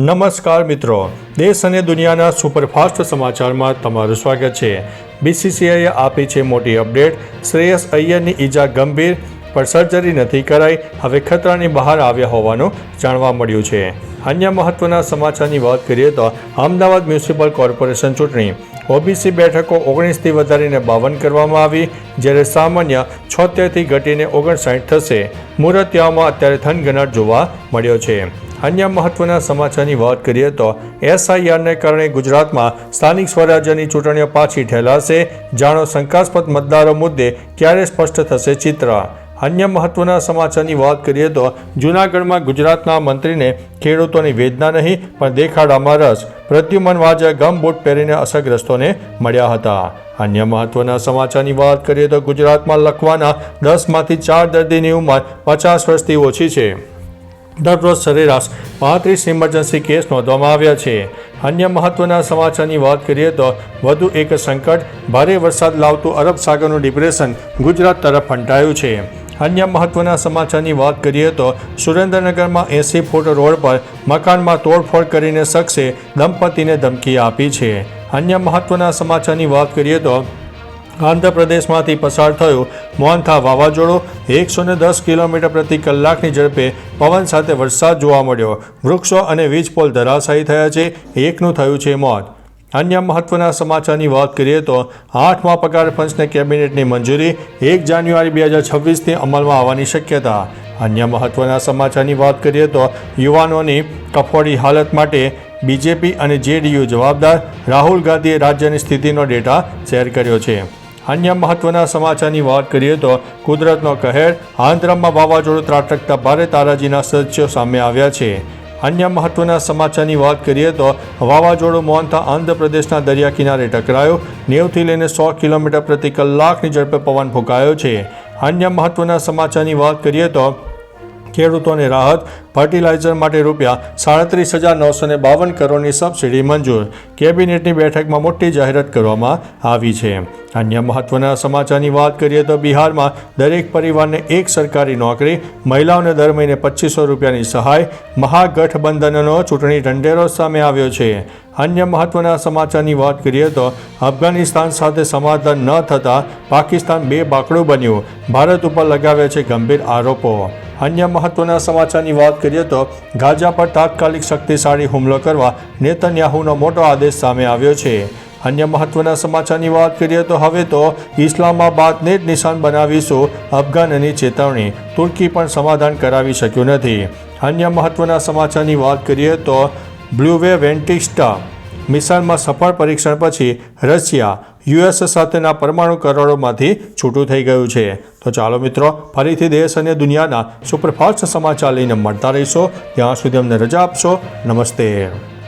નમસ્કાર મિત્રો. દેશ અને દુનિયાના સુપરફાસ્ટ સમાચારમાં તમારું સ્વાગત છે. બીસીસીઆઈએ આપી છે મોટી અપડેટ. શ્રેયસ અય્યરની ઈજા ગંભીર, પણ સર્જરી નથી કરાઈ. હવે ખતરાની બહાર આવ્યા હોવાનું જાણવા મળ્યું છે. અન્ય મહત્વના સમાચારની વાત કરીએ તો અમદાવાદ મ્યુનિસિપલ કોર્પોરેશન ચૂંટણી. ઓબીસી બેઠકો ઓગણીસથી વધારીને બાવન કરવામાં આવી, જ્યારે સામાન્ય છોતેરથી ઘટીને ઓગણસાઠ થશે. મુરતિયામાં અત્યારે થનગનાટ જોવા મળ્યો છે. અન્ય મહત્વના સમાચારની વાત કરીએ તો એસઆઈઆરને કારણે ગુજરાતમાં સ્થાનિક સ્વરાજ્યની ચૂંટણીઓ પાછી ઠેલાશે. જાણો શંકાસ્પદ મતદારો મુદ્દે ક્યારે સ્પષ્ટ થશે ચિત્ર? અન્ય મહત્વના સમાચારની વાત કરીએ તો જૂનાગઢમાં ગુજરાતના મંત્રીને ખેડૂતોની વેદના નહીં, પણ દેખાડામાં રસ. પ્રદ્યુમન વાજા ગમ બૂટ પહેરીને અસરગ્રસ્તોને મળ્યા હતા. અન્ય મહત્વના સમાચારની વાત કરીએ તો ગુજરાતમાં લખવાના દસમાંથી ચાર દર્દીની ઉંમર પચાસ વર્ષથી ઓછી છે. દરરોજ સરેરાશ પાંત્રીસ ઇમરજન્સી કેસ નોંધવામાં આવ્યા છે. અન્ય મહત્વના સમાચારની વાત કરીએ તો વધુ એક સંકટ, ભારે વરસાદ લાવતું અરબ સાગરનું ડિપ્રેશન ગુજરાત તરફ ફંટાયું છે. અન્ય મહત્વના સમાચારની વાત કરીએ તો સુરેન્દ્રનગરમાં એંસી ફૂટ રોડ પર મકાનમાં તોડફોડ કરીને શખ્સે દંપતીને ધમકી આપી છે. અન્ય મહત્વના સમાચારની વાત કરીએ તો આંધ્રપ્રદેશમાંથી પસાર થયો મોહનથા વાવાઝોડું એકસો ને દસ કિલોમીટર પ્રતિ કલાકની ઝડપે પવન સાથે વરસાદ જોવા મળ્યો. વૃક્ષો અને વીજપોલ ધરાશાયી થયા છે. એકનું થયું છે મોત. અન્ય મહત્વના સમાચારની વાત કરીએ તો આઠમા પગાર પંચને કેબિનેટની મંજૂરી એક જાન્યુઆરી બે હજાર છવ્વીસથી અમલમાં આવવાની શક્યતા. અન્ય મહત્વના સમાચારની વાત કરીએ તો યુવાનોની કફોડી હાલત માટે બીજેપી અને જેડીયુ જવાબદાર રાહુલ ગાંધીએ રાજ્યની સ્થિતિનો ડેટા શેર કર્યો છે. અન્ય મહત્વના સમાચારની વાત કરીએ તો કુદરતનો કહેર, આંધ્રમાં વાવાઝોડું ત્રાટકતા ભારે તારાજીના સદસ્યો સામે આવ્યા છે. અન્ય મહત્વના સમાચારની વાત કરીએ તો વાવાઝોડું મોહનતા આંધ્રપ્રદેશના દરિયા કિનારે ટકરાયો. નેવથી લઈને સો કિલોમીટર પ્રતિ કલાકની ઝડપે પવન ફૂંકાયો છે. અન્ય મહત્વના સમાચારની વાત કરીએ તો ખેડૂતોને રાહત ફર્ટિલાઇઝર માટે રૂપિયા સાડત્રીસ હજાર નવસો ને બાવન કરોડની સબસિડી મંજૂર. કેબિનેટની બેઠકમાં મોટી જાહેરાત કરવામાં આવી છે. અન્ય મહત્વના સમાચારની વાત કરીએ તો બિહારમાં દરેક પરિવારને એક સરકારી નોકરી, મહિલાઓને દર મહિને પચીસો રૂપિયાની સહાય, મહાગઠબંધનનો ચૂંટણી ઢંઢેરો સામે આવ્યો છે. અન્ય મહત્વના સમાચારની વાત કરીએ તો અફઘાનિસ્તાન સાથે સમાધાન ન થતાં પાકિસ્તાન બે બાકડું બન્યું. ભારત ઉપર લગાવ્યા છે ગંભીર આરોપો. અન્ય મહત્વના સમાચારની વાત કરીએ તો ગાઝા પર તાત્કાલિક શક્તિશાળી હુમલો કરવા નેતન્યાહુનો મોટો આદેશ સામે આવ્યો છે. અન્ય મહત્વના સમાચારની વાત કરીએ તો હવે તો ઇસ્લામાબાદને જ નિશાન બનાવીશું અફઘાનની ચેતવણી. તુર્કી પણ સમાધાન કરાવી શક્યું નથી. અન્ય મહત્વના સમાચારની વાત કરીએ તો બ્લુવે વેન્ટિસ્ટા મિસાઇલમાં સફળ પરીક્ષણ પછી રશિયા, યુએસ સાથેના પરમાણુ કરોડોમાંથી છૂટું થઈ ગયું છે. તો ચાલો મિત્રો, ફરીથી દેશ અને દુનિયાના સુપરફાસ્ટ સમાચાર લઈને મળતા રહીશો. ત્યાં સુધી અમને રજા આપશો. નમસ્તે.